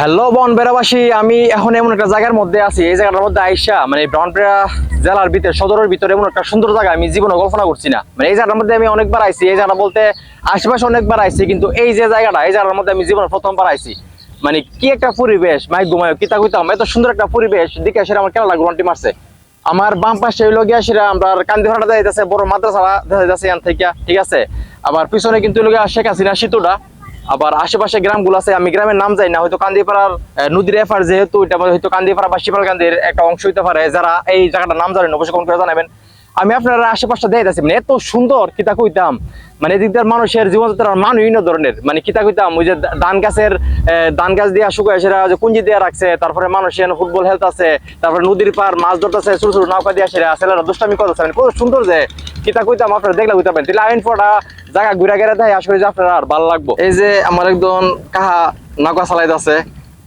Hello বন বেড়াবাসী, আমি এখন এমন একটা জায়গার মধ্যে আছি। এই জায়গাটার মধ্যে আইসা মানে ব্রাহ্মণপেড়া জেলার ভিতরে, সদরের ভিতরে এমন একটা সুন্দর জায়গা আমি জীবনে কল্পনা করছি না। মানে এই জায়গাটার মধ্যে আমি অনেকবার আইছি, এই জায়গাটা বলতে আশেপাশে অনেকবার আইছি, কিন্তু এই যে জায়গাটা, এই জায়গাটার মধ্যে আমি জীবনে প্রথমবার আইছি। মানে কি একটা পরিবেশ, মাই ঘুমায় কিতা কইতাম, এত সুন্দর একটা পরিবেশ দিকে এসে আমার কেন লাগল মারছে। আমার বাম পাশে হইল গিয়া সেটা আমরা কান্দি ভাড়া দেখা যাচ্ছে বড় মাদ্রাসা দেখা যাচ্ছে এখান থেকে, ঠিক আছে? আবার পিছনে কিন্তু গিয়া শেখ হাসিনা সেতুটা আবার আশেপাশে গ্রামগুলো আছে, আমি গ্রামের নাম যাই না, হয়তো কান্দিপাড়ার নদীর এফার যেহেতু এটা হয়তো কান্দিপাড়া বা শিপালকান্দির একটা অংশ হইতে পারে, যারা এই জায়গাটার নাম জানেন, অবশ্যই কমেন্ট করে জানাবেন। আমি আপনারা আশেপাশটা দেখে যাচ্ছি মানে এত সুন্দর কিতা কইতাম। মানে এদিকটার মানুষের জীবনযাত্রার মান বিভিন্ন ধরনের। মানে কিতা কইতাম, ওই যে ধান গাছের ধান গাছ দিয়ে শুকায় সেটা যে কুঞ্জি দিয়ে রাখছে, তারপরে মানুষ এখানে ফুটবল খেলতেছে তারপরে নদীর পার মাছ ধরতেছে, ছোট ছোট নৌকা দিয়ে সেটা ছেলেরা দুষ্টামি করতেছে। মানে কত সুন্দর যে কিতা কইতাম, আপনারা দেখলে কইতে পারেন তাহলে আইন পড়া, জায়গা ঘুরে গেলে দেয় আশা করি যে আপনারা আর ভালো লাগবো। এই যে আমার একজন কাহা নৌকা চালাইতেছে,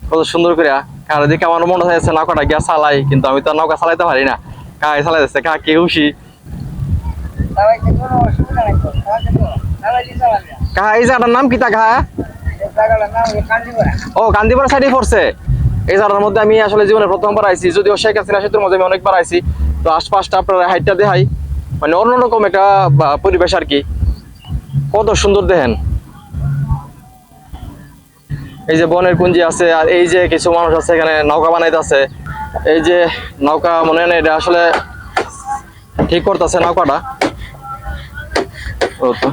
কত সুন্দর করে কারণ দেখে আমার মনে হয়েছে নৌকাটা গিয়া চালাই, কিন্তু আমি তো নৌকা চালাইতে পারি না। কাহাই চালাইতেছে কাহা কে খুশি তো তো এই জায়গাটার নাম নাম হলো কান্দিপাড়া ও গান্ধীপাড়া সাইডে পড়ছে। এই জায়গাটার মধ্যে আমি আসলে জীবনে প্রথমবার আইছি। যদিও শেখ হাসিনা সেতুর মধ্যে আমি অনেকবার আইছি। তো আশপাশটা আপনারা হাইটটা দেখাই। মানে অন্যরকম একটা পরিবেশ আর কি। কত সুন্দর দেখেন। এই যে বনের কুঞ্জি আছে, আর এই যে কিছু মানুষ আছে এখানে নৌকা বানাইতেছে। এই যে নৌকা মনে হয় এটা আসলে ঠিক করতেছে নৌকাটা। ও তো।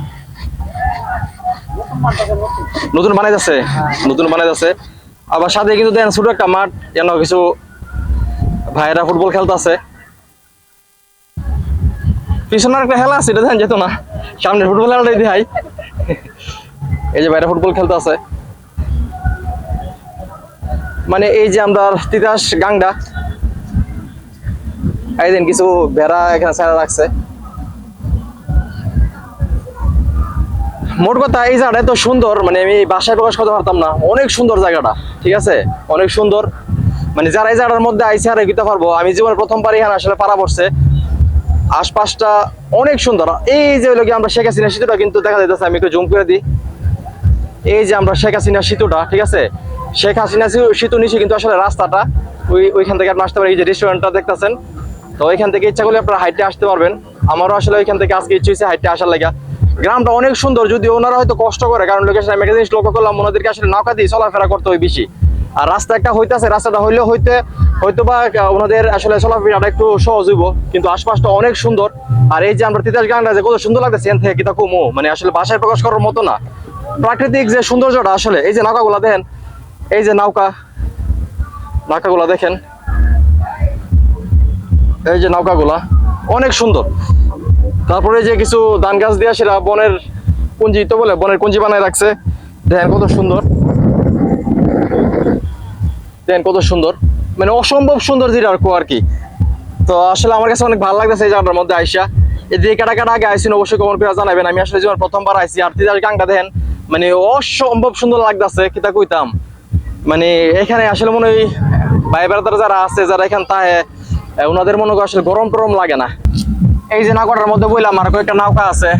নতুন বানাই যাচ্ছে, নতুন বানাই যাচ্ছে। আবার সাথে কিন্তু দেখেন ছোট একটা মাঠ, যেন কিছু ভাইয়েরা ফুটবল খেলতেছে। পিছনের একটা খেলা আছে, এটা দেখেন যেত না। সামনে ফুটবল খেলাটাই দেখাই। এই যে ভাইরা ফুটবল খেলতেছে। মানে এই যে আমরা তিতাস গাংডা। এই দিন কিছু ভেড়া এখানে ছাড়া রাখছে। মোট কথা এই জায়গাটা এত সুন্দর মানে আমি বাসায় প্রকাশ করতে পারতাম না। অনেক সুন্দর জায়গাটা, ঠিক আছে? অনেক সুন্দর। মানে যারা এই জায়গাটার মধ্যে আইসে আর এগিতে পারব, আমি জীবনে প্রথমবার এখানে আসলে পারা পড়ছে। আশপাশটা অনেক সুন্দর। এই যে হলো কি আমরা শেখ হাসিনা সেতুটা কিন্তু দেখা যাইতেছে, আমি একটু জুম করে দিই। এই যে আমরা শেখ হাসিনা সেতুটা ঠিক আছে? শেখ হাসিনা সেতু- নিচে কিন্তু আসলে রাস্তাটা, ওই ওইখান থেকে আপনি আসতে পারেন, এই যে রেস্টুরেন্টটা দেখতেছেন, তো ওইখান থেকে ইচ্ছা করলে আপনারা হাইটে আসতে পারবেন। আমারও আসলে ওইখান থেকে আজকে ইচ্ছে হয়েছে হাইটে আসার লাগা। গ্রামটা অনেক সুন্দর যদি ওনারা হয়তো কষ্ট করে, কারণ আমি একটা জিনিস লক্ষ্য করলাম, ওনাদেরকে আসলে নৌকা দিয়ে চলাফেরা করতে হয় বেশি। আর রাস্তা একটা হইতাছে, রাস্তাটা হইলে হইতে হয়তো বা ওনাদের আসলে চলাফেরাটা একটু সহজ হইব, কিন্তু আশপাশটা অনেক সুন্দর। আর এই যে আমরা তিতাস গানটা যে কত সুন্দর লাগতেছে এখান থেকে কিতা কমো মানে আসলে বাসায় প্রকাশ করার মতো না। প্রাকৃতিক যে সৌন্দর্যটা আসলে, এই যে নৌকাগুলা দেখেন এই যে নৌকা, নৌকাগুলা দেখেন। এই যে নৌকাগুলা, অনেক সুন্দর। তারপরে যে কিছু ধান গাছ দিয়ে সেটা বনের কুঞ্জি তো বলে, বনের কুঞ্জি বানায় রাখছে। দেখেন কত সুন্দর। দেখেন কত সুন্দর। মানে অসম্ভব সুন্দর যেটা আর কি আর কি। তো আসলে আমার কাছে অনেক ভালো লাগতেছে এই জায়গাটার মধ্যে আইসা। এদিকে কাটা কাটা আগে আইসিন অবশ্যই কমন করে জানাবেন। আমি আসলে জীবন প্রথমবার আইসি আর তিদার গাংটা দেখেন মানে অসম্ভব সুন্দর লাগতেছে, কিতা কইতাম। মানে এখানে আসলে মনে হয় ভাই বেড়াদার যারা আছে, যারা এখান তাহে ওনাদের মনে আসলে গরম টরম লাগে না। এই যে নৌকাটার মধ্যে বললাম আর কয়েকটা নৌকা আছে,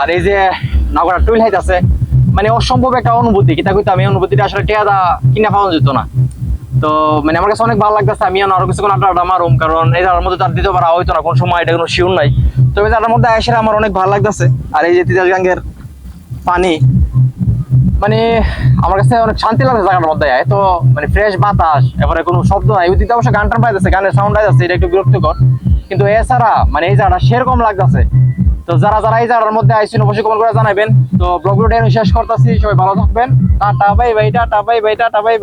আর এই যে নৌকাটা টুইল হাইট আছে মানে অসম্ভব একটা অনুভূতি। কিতা কইতাম, এই অনুভূতিটা আসলে টেয়াদা কিনা পাওয়া যেত না। তো মানে আমার কাছে অনেক ভালো লাগতেছে, আমি আরও কিছুক্ষণ আড্ডা আড্ডা মারুম, কারণ এই জায়গার মধ্যে তার দিতে পারা হয়তো না, কোন সময় এটা কোনো শিউর নাই। তো এই জায়গার মধ্যে এসে আমার অনেক ভালো লাগতেছে। আর এই যে তিতাস গাঙ্গের পানি মানে আমার কাছে অনেক শান্তি লাগে জায়গাটার মধ্যে তো মানে ফ্রেশ বাতাস এবারে কোনো শব্দ নাই। ওই দিকে অবশ্য গান টান পাইতেছে, গানের সাউন্ড আইতেছে এটা একটু বিরক্তিকর। কিন্তু এছাড়া মানে এই জায়গাটা সেরকম লাগতেছে। তো যারা যারা এই জায়গার মধ্যে আইসিন অবশ্যই কমেন্ট করে জানাবেন। তো ব্লগ শেষ করতেছি, সবাই ভালো থাকবেন। Tata bye bye tata bye bye tata bye